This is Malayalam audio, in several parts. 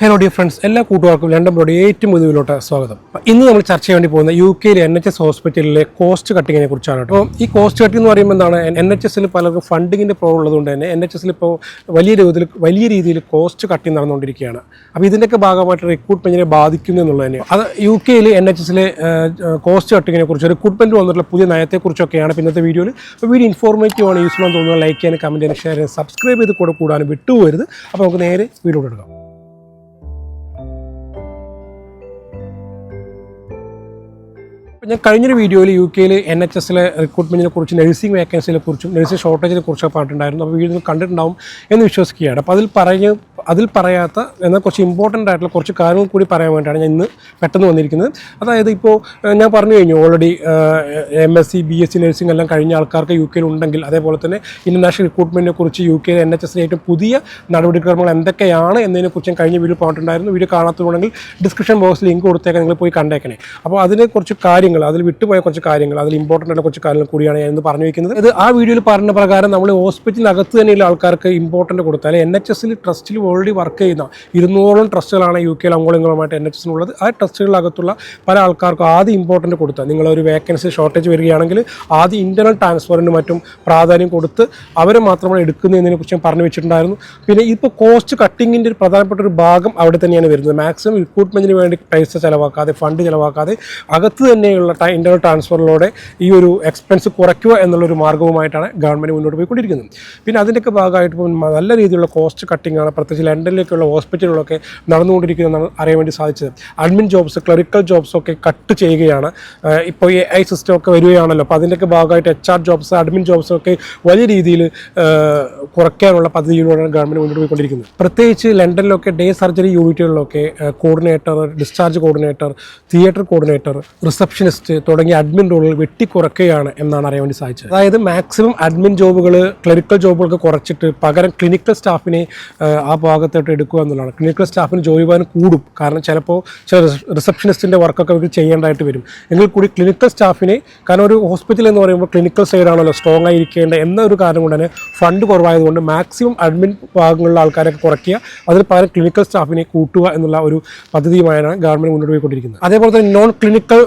ഹലോ ഡിയർ ഫ്രണ്ട്സ് എല്ലാ കൂട്ടുകാർക്കും ലണ്ടൻ ബ്രോഡ് ഏറ്റവും പുതിയതിലോട്ട് സ്വാഗതം. ഇന്ന് നമ്മൾ ചർച്ച ചെയ്യാൻ വേണ്ടി പോകുന്ന യു കെയിലെ എൻ എച്ച് എസ് ഹോസ്പിറ്റലിലെ കോസ്റ്റ് കട്ടിങ്ങിനെ കുറിച്ചാണ് കേട്ടോ. ഈ കോസ്റ്റ് കട്ടിംഗ് എന്ന് പറയുമ്പോൾ എന്താണ്? എൻ എച്ച് എസിൽ പലർക്കും ഫണ്ടിങ്ങിന്റെ പ്രോബ്ലം ഉള്ളതുകൊണ്ട് തന്നെ എൻ എച്ച് എസിൽ ഇപ്പോൾ വലിയ രീതിയിൽ വലിയ രീതിയിൽ കോസ്റ്റ് കട്ടിങ് നടന്നുകൊണ്ടിരിക്കുകയാണ്. അപ്പോൾ ഇതിന്റെയൊക്കെ ഭാഗമായിട്ട് റിക്രൂട്ട്മെന്റിനെ ബാധിക്കുന്നു എന്നുള്ളത് തന്നെ അത് യു കെയിൽ എൻ എച്ച് എസിലെ കോസ്റ്റ് കട്ടിങ്ങിനെ കുറിച്ച് റിക്രൂട്ട്മെന്റ് വന്നിട്ടുള്ള പുതിയ നയത്തെക്കുറിച്ചൊക്കെയാണ് ഇന്നത്തെ വീഡിയോയിൽ അപ്പോൾ വീഡിയോ ഇൻഫോർമേറ്റീവ് ആണ് യൂസ്ഫുൾ ആണെന്ന് തോന്നുന്നത് ലൈക്ക് ചെയ്യാനും കമന്റ് ചെയ്യാനും ഷെയർ ചെയ്യാനും സബ്സ്ക്രൈബ് ചെയ്ത് കൂടെ കൂടാനും വിട്ടുപോകരുത് അപ്പോൾ നമുക്ക് നേരെ വീഡിയോ എടുക്കാം. ഞാൻ കഴിഞ്ഞൊരു വീഡിയോയിൽ യു കെയിൽ എൻ എച്ച് എസിലെ റിക്രൂട്ട്മെന്റിനെ കുറിച്ച് നഴ്സിംഗ് വേക്കൻസിനെ കുറിച്ചും നഴ്സിംഗ് ഷോർട്ടേജിനെ കുറിച്ചൊക്കെ പറഞ്ഞിട്ടുണ്ടായിരുന്നു. അപ്പോൾ വീഡിയോ കണ്ടിട്ടുണ്ടാവും എന്ന് വിശ്വസിക്കുകയാണ്. അപ്പോൾ അതിൽ പറഞ്ഞ് അതിൽ പറയാത്ത എന്നാൽ കുറച്ച് ഇമ്പോർട്ടന്റ് ആയിട്ടുള്ള കുറച്ച് കാര്യങ്ങൾ കൂടി പറയാൻ വേണ്ടിയാണ് ഞാൻ ഇന്ന് പെട്ടെന്ന് വന്നിരിക്കുന്നത്. അതായത് ഇപ്പോൾ ഞാൻ പറഞ്ഞു കഴിഞ്ഞു already M S C B S C nursing എല്ലാം കഴിഞ്ഞ ആൾക്കാർക്ക് യു കെയിൽ ഉണ്ടെങ്കിൽ അതേപോലെ തന്നെ ഇന്റർനാഷണൽ റിക്രൂട്ട്മെന്റിനെ കുറിച്ച് യു കെ എൻ എച്ച് എസിലെ ഏറ്റവും പുതിയ നടപടിക്രമങ്ങൾ എന്തൊക്കെയാണ് എന്നതിനെക്കുറിച്ച് ഞാൻ കഴിഞ്ഞ വീഡിയോ പറഞ്ഞിട്ടുണ്ടായിരുന്നു. വീഡിയോ കാണാത്തതുണ്ടെങ്കിൽ ഡിസ്ക്രിപ്ഷൻ ബോക്സിൽ ലിങ്ക് കൊടുത്തേക്കാൻ നിങ്ങൾ പോയി കണ്ടേക്കണേ. അപ്പോൾ അതിനെക്കുറിച്ച് കുറച്ച് കാര്യങ്ങൾ അതിൽ വിട്ടുപോയ കുറച്ച് കാര്യങ്ങൾ അതിൽ ഇമ്പോർട്ടന്റ് ആയിട്ടുള്ള കുറച്ച് കാര്യങ്ങൾ കൂടിയാണ് ഞാൻ ഇന്ന് പറഞ്ഞു വയ്ക്കുന്നത്. ഇത് ആ വീഡിയോയിൽ പറഞ്ഞ പ്രകാരം നമ്മൾ ഹോസ്പിറ്റലിനകത്ത് തന്നെയുള്ള ആൾക്കാർക്ക് ഇമ്പോർട്ടന്റ് കൊടുത്താൽ എൻ എച്ച് എസിൽ ട്രസ്റ്റിൽ ഓൾറെഡി വർക്ക് ചെയ്യുന്ന ഇരുന്നൂറോളം ട്രസ്റ്റുകളാണ് യു കെയിൽ അങ്ങോളങ്ങളുമായിട്ട് എൻ എച്ച് എസിനുള്ളത് ആ ട്രസ്റ്റുകളകത്തുള്ള പല ആൾക്കാർക്കും ആദ്യം ഇമ്പോർട്ടന്റ് കൊടുത്താൽ നിങ്ങളൊരു വേക്കൻസി ഷോർട്ടേജ് വരികയാണെങ്കിൽ ആദ്യം ഇന്റർണൽ ട്രാൻസ്ഫറിന് മറ്റും പ്രാധാന്യം കൊടുത്ത് അവരെ മാത്രമാണ് എടുക്കുന്നതിനെ കുറിച്ച് ഞാൻ പറഞ്ഞു വെച്ചിട്ടുണ്ടായിരുന്നു. പിന്നെ ഇപ്പോൾ കോസ്റ്റ് കട്ടിങ്ങിന്റെ ഒരു പ്രധാനപ്പെട്ട ഒരു ഭാഗം അവിടെ തന്നെയാണ് വരുന്നത്. മാക്സിമം റിക്രൂട്ട്മെന്റിന് വേണ്ടി പൈസ ചിലവാക്കാതെ ഫണ്ട് ചിലവാക്കാതെ അകത്ത് തന്നെയുള്ള ഇന്റർണൽ ട്രാൻസ്ഫറിലൂടെ ഈ ഒരു എക്സ്പെൻസ് കുറയ്ക്കുക എന്നുള്ളൊരു മാർഗവുമായിട്ടാണ് ഗവൺമെന്റ് മുന്നോട്ട് പോയിക്കൊണ്ടിരിക്കുന്നത്. പിന്നെ അതിന്റെയൊക്കെ ഭാഗമായിട്ട് നല്ല രീതിയിലുള്ള കോസ്റ്റ് കട്ടിംഗ് ആണ് പ്രത്യേകിച്ച് ലണ്ടനിലേക്കുള്ള ഹോസ്പിറ്റലുകളൊക്കെ നടന്നുകൊണ്ടിരിക്കുന്നതെന്നാണ് അറിയാൻ വേണ്ടി സാധിച്ചത്. അഡ്മിൻ ജോബ്സ് ക്ലറിക്കൽ ജോബ്സ് ഒക്കെ കട്ട് ചെയ്യുകയാണ്. ഇപ്പോൾ എ ഐ സിസ്റ്റം ഒക്കെ വരികയാണല്ലോ. അപ്പോൾ അതിന്റെയൊക്കെ ഭാഗമായിട്ട് H R jobs admin jobs ഒക്കെ വലിയ രീതിയിൽ കുറയ്ക്കാനുള്ള പദ്ധതിയിലൂടെയാണ് ഗവൺമെന്റ് മുന്നോട്ട് പോയിക്കൊണ്ടിരിക്കുന്നത്. പ്രത്യേകിച്ച് ലണ്ടനിലൊക്കെ day surgery യൂണിറ്റുകളിലൊക്കെ coordinator discharge coordinator theatre coordinator receptionist തുടങ്ങിയ അഡ്മിൻ റോളുകൾ വെട്ടിക്കുറയ്ക്കുകയാണ് എന്നാണ് അറിയാൻ വേണ്ടി സാധിച്ചത്. അതായത് മാക്സിമം അഡ്മിൻ ജോബുകൾ ക്ലിനിക്കൽ ജോബുകൾക്ക് കുറച്ചിട്ട് പകരം ക്ലിനിക്കൽ സ്റ്റാഫിനെ ആ ഭാഗത്തോട്ട് എടുക്കുക എന്നുള്ളതാണ്. ക്ലിനിക്കൽ സ്റ്റാഫിന് ജോലി ഭാരം കൂടും. കാരണം ചിലപ്പോൾ ചില റിസപ്ഷനിസ്റ്റിന്റെ വർക്കൊക്കെ അവർക്ക് ചെയ്യേണ്ടതായിട്ട് വരും. എങ്കിൽ കൂടി ക്ലിനിക്കൽ സ്റ്റാഫിനെ കാരണം ഒരു ഹോസ്പിറ്റൽ എന്ന് പറയുമ്പോൾ ക്ലിനിക്കൽ സൈഡാണല്ലോ സ്ട്രോങ് ആയിരിക്കേണ്ട എന്നൊരു കാരണം കൊണ്ട് തന്നെ ഫണ്ട് കുറവായതുകൊണ്ട് മാക്സിമം അഡ്മിൻ ഭാഗങ്ങളിലുള്ള ആൾക്കാരൊക്കെ കുറയ്ക്കുക അതിന് പകരം ക്ലിനിക്കൽ സ്റ്റാഫിനെ കൂട്ടുക എന്നുള്ള ഒരു പദ്ധതിയുമായാണ് ഗവൺമെന്റ് മുന്നോട്ട് പോയിക്കൊണ്ടിരിക്കുന്നത്. അതേപോലെ തന്നെ നോൺ ക്ലിനിക്കൽ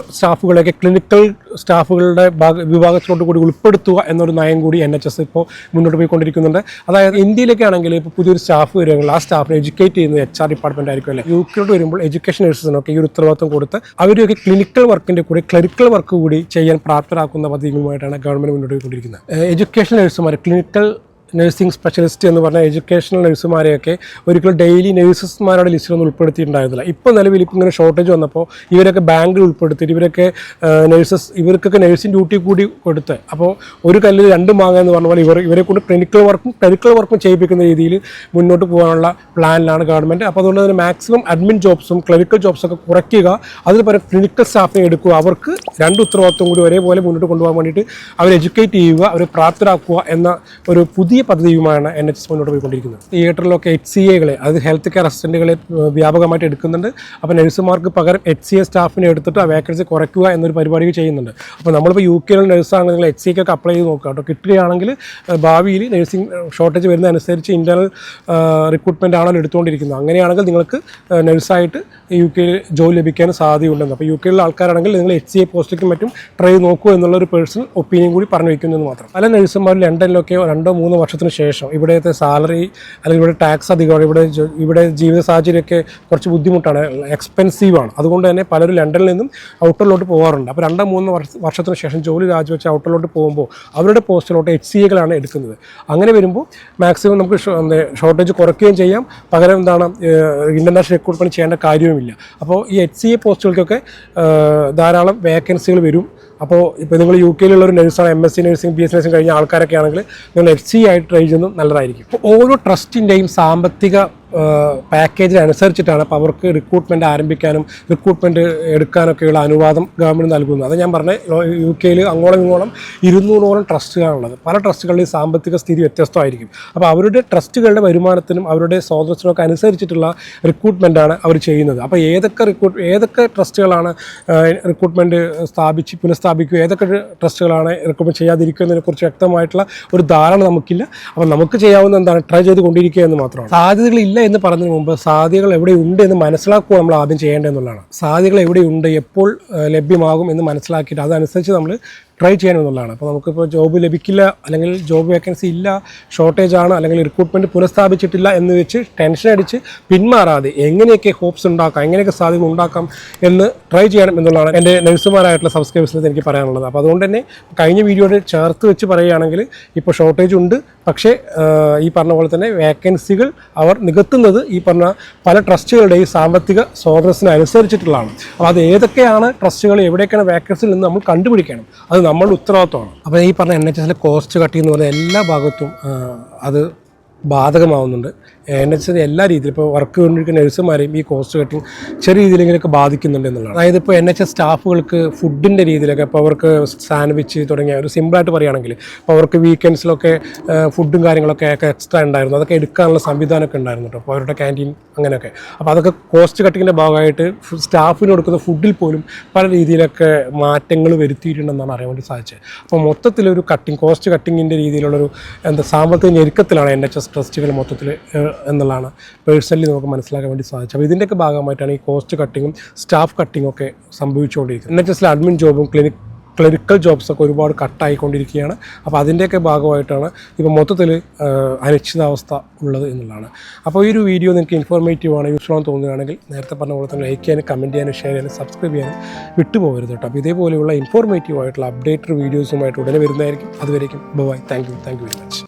സ്റ്റാഫുകളെയൊക്കെ ക്ലിനിക്കൽ സ്റ്റാഫുകളുടെ ഭാഗ വിഭാഗത്തിലോട്ട് കൂടി ഉൾപ്പെടുത്തുക എന്നൊരു നയം കൂടി എൻ എച്ച് എസ് ഇപ്പോൾ മുന്നോട്ട് പോയിക്കൊണ്ടിരിക്കുന്നുണ്ട്. അതായത് ഇന്ത്യയിലൊക്കെ ആണെങ്കിൽ ഇപ്പോൾ പുതിയൊരു സ്റ്റാഫ് വരികയാണെങ്കിൽ ആ സ്റ്റാഫിനെ എഡ്യൂക്കേറ്റ് ചെയ്യുന്നത് എച്ച് ആർ ഡിപ്പാർട്ട്മെന്റ് ആയിരിക്കും അല്ലേ യു കെയിലോട്ട് വരുമ്പോൾ എഡ്യൂക്കേഷൻ നഴ്സസിനൊക്കെ ഈ ഒരു ഉത്തരവാദിത്വം കൊടുത്ത് അവരൊക്കെ ക്ലിനിക്കൽ വർക്കിന്റെ കൂടി ക്ലറിക്കൽ വർക്ക് കൂടി ചെയ്യാൻ പ്രാപ്തരാക്കുന്ന പദ്ധതികളുമായിട്ടാണ് ഗവൺമെന്റ് മുന്നോട്ട് പോയിക്കൊണ്ടിരിക്കുന്നത്. എഡ്യൂക്കേഷൻ നഴ്സുമാർ ക്ലിനിക്കൽ നഴ്സിംഗ് സ്പെഷ്യലിസ്റ്റ് എന്ന് പറഞ്ഞ എഡ്യൂക്കേഷണൽ നഴ്സുമാരെയൊക്കെ ഒരിക്കലും ഡെയിലി നഴ്സസ്മാരുടെ ലിസ്റ്റിലൊന്നും ഉൾപ്പെടുത്തിയിട്ടുണ്ടായിരുന്നില്ല. ഇപ്പോൾ നിലവിൽ ഇപ്പോൾ ഇങ്ങനെ ഷോർട്ടേജ് വന്നപ്പോൾ ഇവരൊക്കെ ബാങ്കിൽ ഉൾപ്പെടുത്തിയിട്ട് ഇവരൊക്കെ നഴ്സസ് ഇവർക്കൊക്കെ നഴ്സിംഗ് ഡ്യൂട്ടി കൂടി കൊടുത്ത് അപ്പോൾ ഒരു കല്ലിൽ രണ്ട് മാങ്ങ എന്ന് പറഞ്ഞ പോലെ ഇവർ ഇവരെ കൊണ്ട് ക്ലിനിക്കൽ വർക്കും ക്ലിനിക്കൽ വർക്കും ചെയ്യിപ്പിക്കുന്ന രീതിയിൽ മുന്നോട്ട് പോകാനുള്ള പ്ലാനിലാണ് ഗവൺമെന്റ് അപ്പോൾ അതുകൊണ്ട് തന്നെ മാക്സിമം അഡ്മിൻ ജോബ്സും ക്ലിനിക്കൽ ജോബ്സൊക്കെ കുറയ്ക്കുക. അതിന് പകരം ക്ലിനിക്കൽ സ്റ്റാഫിനെ എടുക്കുക. അവർക്ക് രണ്ട് ഉത്തരവാദിത്വം കൂടി ഒരേപോലെ മുന്നോട്ട് കൊണ്ടുപോകാൻ വേണ്ടിയിട്ട് അവരെ എഡ്യൂക്കേറ്റ് ചെയ്യുക അവരെ പ്രാപ്തരാക്കുക എന്ന ഒരു പുതിയ പദ്ധതിയുമാണ് എൻ എച്ച് എസ് മുന്നോട്ട് പോയിക്കൊണ്ടിരിക്കുന്നത്. തിയേറ്ററിലൊക്കെ എച്ച് സി എകളെ അത് ഹെൽത്ത് കെയർ അസിസ്റ്റന്റുകളെ വ്യാപകമായിട്ട് എടുക്കുന്നുണ്ട്. അപ്പോൾ നഴ്സുമാർക്ക് പകരം എച്ച് സി എ സ്റ്റാഫിനെ എടുത്തിട്ട് ആ വേക്കൻസി കുറയ്ക്കുക എന്നൊരു പരിപാടി ചെയ്യുന്നുണ്ട്. അപ്പോൾ നമ്മളിപ്പോൾ യു കെയിലുള്ള നഴ്സാണെങ്കിൽ നിങ്ങൾ എച്ച് സി ഒക്കെ അപ്ലൈ ചെയ്ത് നോക്കുക. കേട്ടോ കിട്ടുകയാണെങ്കിൽ ഭാവിയിൽ നഴ്സിംഗ് ഷോർട്ടേജ് വരുന്നതനുസരിച്ച് ഇന്റേണൽ റിക്രൂട്ട്മെന്റ് ആണല്ലോ എടുത്തുകൊണ്ടിരിക്കുന്നത്. അങ്ങനെയാണെങ്കിൽ നിങ്ങൾക്ക് നഴ്സായിട്ട് യു കെയിൽ ജോലി ലഭിക്കാനും സാധ്യതയുണ്ടെന്ന്. അപ്പോൾ യു കെയിലുള്ള ആൾക്കാരാണെങ്കിൽ നിങ്ങൾ എച്ച് സി എ പോസ്റ്റിലേക്കും മറ്റും ട്രൈ നോക്കൂ എന്നുള്ള ഒരു പേഴ്സണൽ ഒപ്പീനിയൻ കൂടി പറഞ്ഞു വയ്ക്കുന്നത് മാത്രം. പല നഴ്സുമാർ ലണ്ടനിലൊക്കെ രണ്ടോ മൂന്നോ വർഷത്തിന് ശേഷം ഇവിടുത്തെ സാലറി അല്ലെങ്കിൽ ഇവിടെ ടാക്സ് അധികമാണ് ഇവിടെ ഇവിടെ ജീവിത സാഹചര്യമൊക്കെ കുറച്ച് ബുദ്ധിമുട്ടാണ് എക്സ്പെൻസീവാണ് അതുകൊണ്ട് തന്നെ പലരും ലണ്ടനിൽ നിന്നും ഔട്ടറിലോട്ട് പോകാറുണ്ട്. അപ്പോൾ രണ്ടോ മൂന്നോ വർഷ വർഷത്തിന് ശേഷം ജോലി രാജിവെച്ച് ഔട്ടറിലോട്ട് പോകുമ്പോൾ അവരുടെ പോസ്റ്റിലോട്ട് എച്ച് സി എകളാണ് എടുക്കുന്നത്. അങ്ങനെ വരുമ്പോൾ മാക്സിമം നമുക്ക് ഷോർട്ടേജ് കുറയ്ക്കുകയും ചെയ്യാം. പകരം എന്താണ് ഇന്റർനാഷണൽ റിക്രൂട്ട്മെന്റ് ചെയ്യേണ്ട കാര്യവുമില്ല. അപ്പോൾ ഈ എച്ച് സി എ പോസ്റ്റുകൾക്കൊക്കെ ധാരാളം വേക്കൻസികൾ വരും. അപ്പോൾ ഇപ്പോൾ നിങ്ങൾ യു കെയിലുള്ള ഒരു നഴ്സാണ് M S C nursing B S nursing കഴിഞ്ഞ ആൾക്കാരൊക്കെ ആണെങ്കിൽ നിങ്ങൾ എഫ് സി ആയിട്ട് ട്രൈ ചെയ്യുന്നത് നല്ലതായിരിക്കും. ഓരോ ട്രസ്റ്റിന്റെയും സാമ്പത്തിക പാക്കേജിനനുസരിച്ചിട്ടാണ് അപ്പോൾ അവർക്ക് റിക്രൂട്ട്മെന്റ് ആരംഭിക്കാനും റിക്രൂട്ട്മെന്റ് എടുക്കാനൊക്കെയുള്ള അനുവാദം ഗവൺമെന്റ് നൽകുന്നത്. അത് ഞാൻ പറഞ്ഞ യു കെയിൽ അങ്ങോളം ഇങ്ങോളം ഇരുന്നൂറോളം ട്രസ്റ്റുകളാണുള്ളത്. പല ട്രസ്റ്റുകളുടെയും സാമ്പത്തിക സ്ഥിതി വ്യത്യസ്തമായിരിക്കും. അപ്പോൾ അവരുടെ ട്രസ്റ്റുകളുടെ വരുമാനത്തിനും അവരുടെ സ്വാതന്ത്ര്യത്തിനൊക്കെ അനുസരിച്ചിട്ടുള്ള റിക്രൂട്ട്മെന്റാണ് അവർ ചെയ്യുന്നത്. അപ്പോൾ ഏതൊക്കെ റിക്രൂട്ട് ഏതൊക്കെ ട്രസ്റ്റുകളാണ് റിക്രൂട്ട്മെന്റ് സ്ഥാപിച്ച് പുനഃസ്ഥാപിക്കുക ഏതൊക്കെ ട്രസ്റ്റുകളാണ് റിക്രൂട്ട്മെന്റ് ചെയ്യാതിരിക്കുന്നതിനെ കുറിച്ച് വ്യക്തമായിട്ടുള്ള ഒരു ധാരണ നമുക്കില്ല. അപ്പോൾ നമുക്ക് ചെയ്യാവുന്ന എന്താണ്? ട്രൈ ചെയ്ത് കൊണ്ടിരിക്കുക എന്ന് മാത്രമാണ്. സാധ്യതകളില്ല എന്ന് പറഞ്ഞതിന് മുമ്പ് സാധ്യതകൾ എവിടെയുണ്ട് എന്ന് മനസ്സിലാക്കുക നമ്മൾ ആദ്യം ചെയ്യേണ്ടതെന്നുള്ളതാണ്. സാധ്യതകൾ എവിടെയുണ്ട് എപ്പോൾ ലഭ്യമാകും എന്ന് മനസ്സിലാക്കിയിട്ട് അതനുസരിച്ച് നമ്മൾ ട്രൈ ചെയ്യണമെന്നുള്ളതാണ് അപ്പോൾ നമുക്കിപ്പോൾ ജോബ് ലഭിക്കില്ല അല്ലെങ്കിൽ ജോബ് വേക്കൻസി ഇല്ല ഷോർട്ടേജ് ആണ് അല്ലെങ്കിൽ റിക്രൂട്ട്മെന്റ് പുനഃസ്ഥാപിച്ചിട്ടില്ല എന്ന് വെച്ച് ടെൻഷൻ അടിച്ച് പിന്മാറാതെ എങ്ങനെയൊക്കെ ഹോപ്സ് ഉണ്ടാക്കാം എങ്ങനെയൊക്കെ സാധ്യത ഉണ്ടാക്കാം എന്ന് ട്രൈ ചെയ്യണം എന്നുള്ളതാണ് എന്റെ നഴ്സുമാരായിട്ടുള്ള സബ്സ്ക്രൈബേഴ്സിന് എനിക്ക് പറയാനുള്ളത്. അപ്പോൾ അതുകൊണ്ട് തന്നെ കഴിഞ്ഞ വീഡിയോയിൽ ചേർത്ത് വെച്ച് പറയുകയാണെങ്കിൽ ഇപ്പോൾ ഷോർട്ടേജ് ഉണ്ട്. പക്ഷേ ഈ പറഞ്ഞ പോലെ തന്നെ വേക്കൻസികൾ അവർ നികത്തുന്നത് ഈ പറഞ്ഞ പല ട്രസ്റ്റുകളുടെയും സാമ്പത്തിക സ്വാതന്ത്ര്യത്തിനനുസരിച്ചിട്ടുള്ളതാണ് അപ്പോൾ അത് ഏതൊക്കെയാണ് ട്രസ്റ്റുകൾ എവിടെയൊക്കെയാണ് വേക്കൻസിയിൽ നിന്ന് നമ്മൾ കണ്ടുപിടിക്കണം. അത് നമ്മളുടെ ഉത്തരവാദിത്തമാണ് അപ്പോൾ ഈ പറഞ്ഞ എൻ എച്ച് എസിലെ കോസ്റ്റ് കട്ടിങ് എന്ന് പറഞ്ഞ എല്ലാ ഭാഗത്തും അത് ബാധകമാവുന്നുണ്ട്. എസിന്റെ എല്ലാ രീതിയിലും ഇപ്പോൾ വർക്ക് കൊണ്ടിരിക്കുന്ന നഴ്സുമാരെയും ഈ കോസ്റ്റ് കട്ടിങ് ചെറിയ രീതിയിലെങ്കിലൊക്കെ ബാധിക്കുന്നുണ്ട് എന്നുള്ളതാണ്. അതായത് ഇപ്പോൾ എൻ എച്ച് എസ് സ്റ്റാഫുകൾക്ക് ഫുഡിന്റെ രീതിയിലൊക്കെ ഇപ്പോൾ അവർക്ക് സാൻഡ്വിച്ച് തുടങ്ങിയ ഒരു സിമ്പിളായിട്ട് പറയുകയാണെങ്കിൽ ഇപ്പോൾ അവർക്ക് വീക്കെൻഡ്സിലൊക്കെ ഫുഡും കാര്യങ്ങളൊക്കെ ഒക്കെ എക്സ്ട്രാ ഉണ്ടായിരുന്നു. അതൊക്കെ എടുക്കാനുള്ള സംവിധാനമൊക്കെ ഉണ്ടായിരുന്നു കേട്ടോ. അപ്പോൾ അവരുടെ ക്യാന്റീൻ അങ്ങനെയൊക്കെ. അപ്പോൾ അതൊക്കെ കോസ്റ്റ് കട്ടിങ്ങിന്റെ ഭാഗമായിട്ട് സ്റ്റാഫിന് കൊടുക്കുന്ന ഫുഡിൽ പോലും പല രീതിയിലൊക്കെ മാറ്റങ്ങൾ വരുത്തിയിട്ടുണ്ടെന്നാണ് അറിയാൻ വേണ്ടി സാധിച്ചത്. അപ്പോൾ മൊത്തത്തിലൊരു കട്ടിങ് കോസ്റ്റ് കട്ടിങ്ങിന്റെ രീതിയിലുള്ളൊരു എന്താ സാമ്പത്തിക ഞെരുക്കത്തിലാണ് എൻ എച്ച് എസ് ട്രസ്റ്റുകൾ മൊത്തത്തിൽ എന്നുള്ളതാണ് പേഴ്സണലി നമുക്ക് മനസ്സിലാക്കാൻ വേണ്ടി സാധിച്ചത്. അപ്പോൾ ഇതിന്റെയൊക്കെ ഭാഗമായിട്ടാണ് ഈ കോസ്റ്റ് കട്ടിങ്ങും സ്റ്റാഫ് കട്ടിങ്ങും ഒക്കെ സംഭവിച്ചുകൊണ്ടിരിക്കുന്നത്. എൻ എച്ച് അഡ്മിൻ ജോബും ക്ലിനിക് ക്ലറിക്കൽ ജോബ്സൊക്കെ ഒരുപാട് കട്ടായിക്കൊണ്ടിരിക്കുകയാണ്. അപ്പോൾ അതിന്റെയൊക്കെ ഭാഗമായിട്ടാണ് ഇപ്പോൾ മൊത്തത്തിൽ അനിശ്ചിതാവസ്ഥ ഉള്ളത് എന്നുള്ളതാണ്. അപ്പോൾ ഈ ഒരു വീഡിയോ നിങ്ങൾക്ക് ഇൻഫോർമേറ്റീവ് ആണ് യൂസ്ഫുൾ ആണെന്ന് തോന്നുകയാണെങ്കിൽ നേരത്തെ പറഞ്ഞ പോലെ തന്നെ ലൈക്ക് ചെയ്യാനും കമന്റ് ചെയ്യാനും ഷെയർ ചെയ്യാനും സബ്സ്ക്രൈബ് ചെയ്യാനും വിട്ടുപോകരുത് കേട്ടോ. അപ്പോൾ ഇതേപോലെയുള്ള ഇൻഫോർമേറ്റീവ് ആയിട്ടുള്ള അപ്ഡേറ്റഡ് വീഡിയോസുമായിട്ട് ഉടനെ വരുന്നതായിരിക്കും. അതുവരേക്കും bye thank you thank you very much